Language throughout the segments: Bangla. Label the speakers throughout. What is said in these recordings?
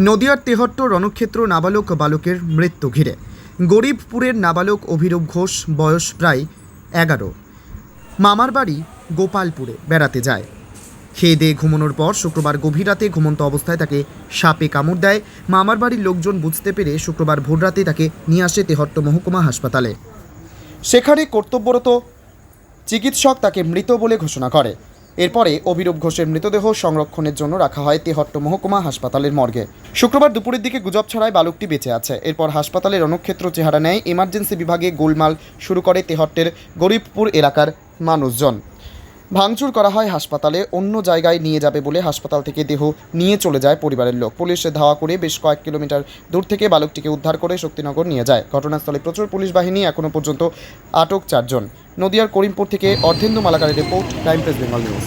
Speaker 1: নদিয়ার তেহট্ট রণক্ষেত্র নাবালক বালকের মৃত্যু ঘিরে। গরিবপুরের নাবালক অভিরূপ ঘোষ বয়স প্রায় এগারো। মামার বাড়ি গোপালপুরে বেড়াতে যায়। খেয়ে দিয়ে ঘুমানোর পর শুক্রবার গভীর রাতে ঘুমন্ত অবস্থায় তাকে সাপে কামড় দেয়। মামার বাড়ির লোকজন বুঝতে পেরে শুক্রবার ভোররাতে তাকে নিয়ে আসে তেহট্ট মহকুমা হাসপাতালে। সেখানে কর্তব্যরত চিকিৎসক তাকে মৃত বলে ঘোষণা করে। এরপরে অভিরূপ ঘোষের মৃতদেহ সংরক্ষণের জন্য রাখা হয় তেহট্ট মহকুমা হাসপাতালের মর্গে। শুক্রবার দুপুরের দিকে গুজব ছাড়ায় বালকটি বেঁচে আছে। এরপর হাসপাতালের রণক্ষেত্র চেহারা নেয় ইমার্জেন্সি বিভাগে গোলমাল শুরু করে তেহট্টের গরিবপুর এলাকার মানুষজন। ভাঙচুর করা হয় হাসপাতালে, অন্য জায়গায় নিয়ে যাবে বলে হাসপাতাল থেকে দেহ নিয়ে চলে যায় পরিবারের লোক। পুলিশে ধাওয়া করে বেশ কয়েক কিলোমিটার দূর থেকে বালকটিকে উদ্ধার করে শক্তিনগর নিয়ে যায়। ঘটনাস্থলে প্রচুর পুলিশ বাহিনী এখনও পর্যন্ত আটক চারজন। নদিয়ার করিমপুর থেকে Ardhendu মালাকারের report Time Press, Bengal News.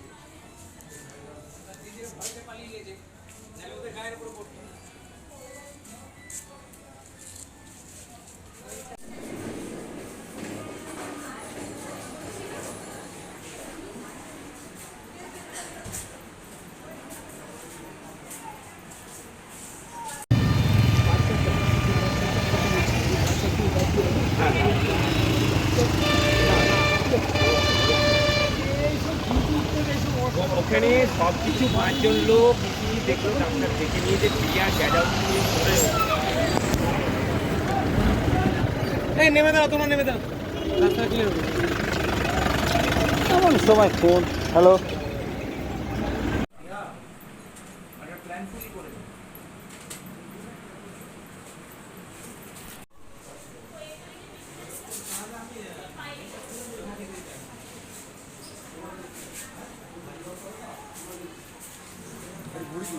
Speaker 2: ওখানে সব কিছু পাঁচজন লোক দেখল ডাক্তার দেখে নিয়ে যে ক্রিয়া গ্যাড আউট এই, নেমে দাও তোমরা নেমে দাও রাস্তা ক্লিয়ার হবে।
Speaker 3: সময় ফোন হ্যালো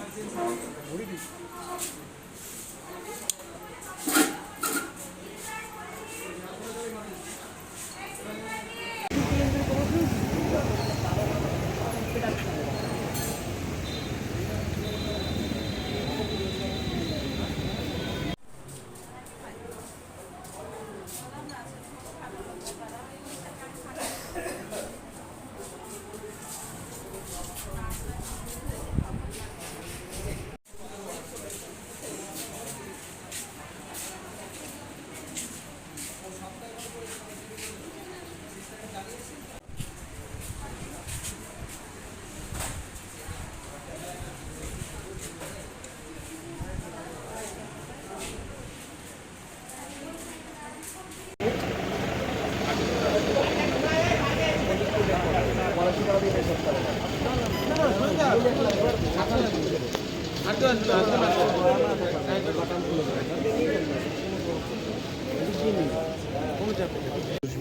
Speaker 3: 無理です。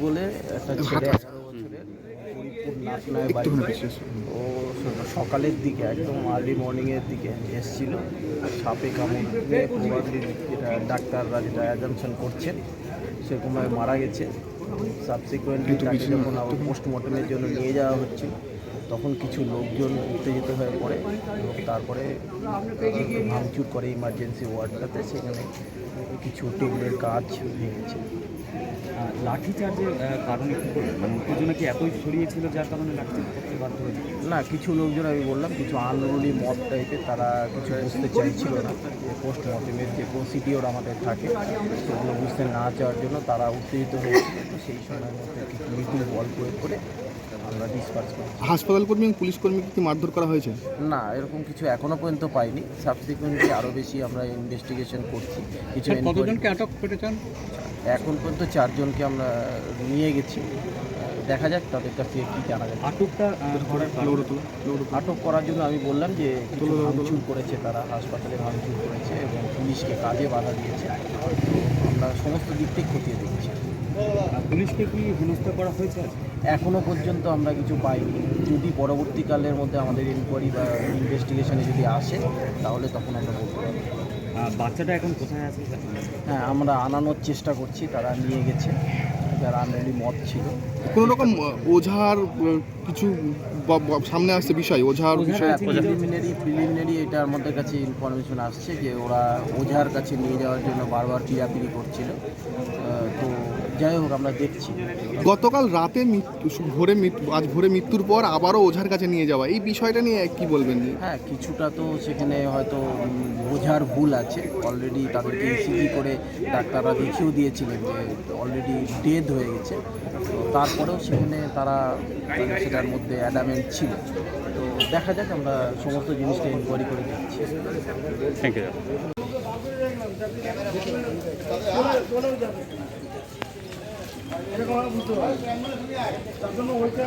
Speaker 3: বলে একটা ছেলে এগারো বছরের হরিপুর নাচনায় বাড়ি ও সকালের দিকে একদম আর্লি মর্নিংয়ের দিকে এসছিল। সাপে কামড় প্রবাবলি যেটা ডাক্তাররা যেটা অ্যাজামশন করছেন সেরকমভাবে মারা গেছে। সাবসিকুয়েন্টলি তাকে যখন আবার পোস্টমর্টমের জন্য নিয়ে যাওয়া হচ্ছে তখন কিছু লোকজন উত্তেজিত হয়ে পড়ে এবং তারপরে ভাঙচুর করে ইমার্জেন্সি ওয়ার্ডটাতে সেখানে কিছু টেবিলের কাজ ভেঙেছে।
Speaker 2: লাঠিচার্জের কারণে কি করলেন? মানে উত্তেজনা কি এতই ছড়িয়েছিল যার কারণে লাঠিচার্জ করতে বাধ্য হয়েছে
Speaker 3: না কিছু লোকজন আমি বললাম কিছু আনরুলি মত টাইপের তারা কিছু বুঝতে চাইছিল না যে পোস্ট মর্টেমের যে প্রসিডিওর আমাদের থাকে সেগুলো বুঝতে না চাওয়ার জন্য তারা উত্তেজিত হয়েছিল। তো সেই সময়ের মধ্যে কিছু লিকুইড বল প্রয়োগ করে আমরা ডিসপার্স করি
Speaker 4: হাসপাতাল কর্মী এবং পুলিশ কর্মীকে কি মারধর করা হয়েছে?
Speaker 3: না এরকম কিছু এখনও পর্যন্ত পাইনি। সাবসিকুয়েন্টলি আরও বেশি আমরা ইনভেস্টিগেশন করছি। কিছু
Speaker 2: কতজনকে আটক করেছেন
Speaker 3: এখন পর্যন্ত চারজনকে আমরা নিয়ে গেছি। দেখা যাক তাদের কাছ থেকে কী জানা যায়।
Speaker 2: আটকটা
Speaker 3: আটক করার জন্য আমি বললাম যে কিছু ভাঙচুর করেছে তারা হাসপাতালে ভাঙচুর করেছে এবং পুলিশকে কাজে বাধা দিয়েছে। আমরা সমস্ত দিক থেকে খতিয়ে দেখছি।
Speaker 2: পুলিশকে কি হেনস্থা করা হয়েছে আজ?
Speaker 3: এখনও পর্যন্ত আমরা কিছু পাইনি। যদি পরবর্তীকালের মধ্যে আমাদের ইনকোয়ারি বা ইনভেস্টিগেশনে যদি আসে তাহলে তখন আমরা বলতে
Speaker 2: আহ, বাচ্চাটা এখন কোথায় আছে?
Speaker 3: হ্যাঁ আমরা আনানোর চেষ্টা করছি তারা নিয়ে গেছে। যারা আনরেডি মত ছিল।
Speaker 4: কোনো রকম ওঝার কিছু সামনে আসছে বিষয় ওঝার বিষয়?
Speaker 3: প্রিলিমিনারি প্রিলিমিনারি এটার মধ্যে কাছে ইনফরমেশন আসছে যে ওরা ওঝার কাছে নিয়ে যাওয়ার জন্য বারবার পিড়াপিড়ি করছিল। তো যাই হোক আমরা দেখছি।
Speaker 4: গতকাল রাতে মৃত্যু ভোরে মৃত্যু আজ ভোরে মৃত্যুর পর আবারও ওঝার কাছে নিয়ে যাওয়া। এই বিষয়টা নিয়ে কি বলবেন?
Speaker 3: হ্যাঁ কিছুটা তো সেখানে হয়তো বোঝার ভুল আছে। অলরেডি তাদেরকে ইসিজি করে ডাক্তাররা দেখিয়েও দিয়েছিলেন যে অলরেডি ডেথ হয়ে গেছে। তো তারপরেও সেখানে তারা মানে সেটার মধ্যে অ্যাডামেন্ট ছিল। তো দেখা যাক আমরা সমস্ত জিনিসটা ইনকোয়ারি করে দেখছি।
Speaker 2: থ্যাংক ইউ এরকম বুঝতে পারি তার জন্য ওইটা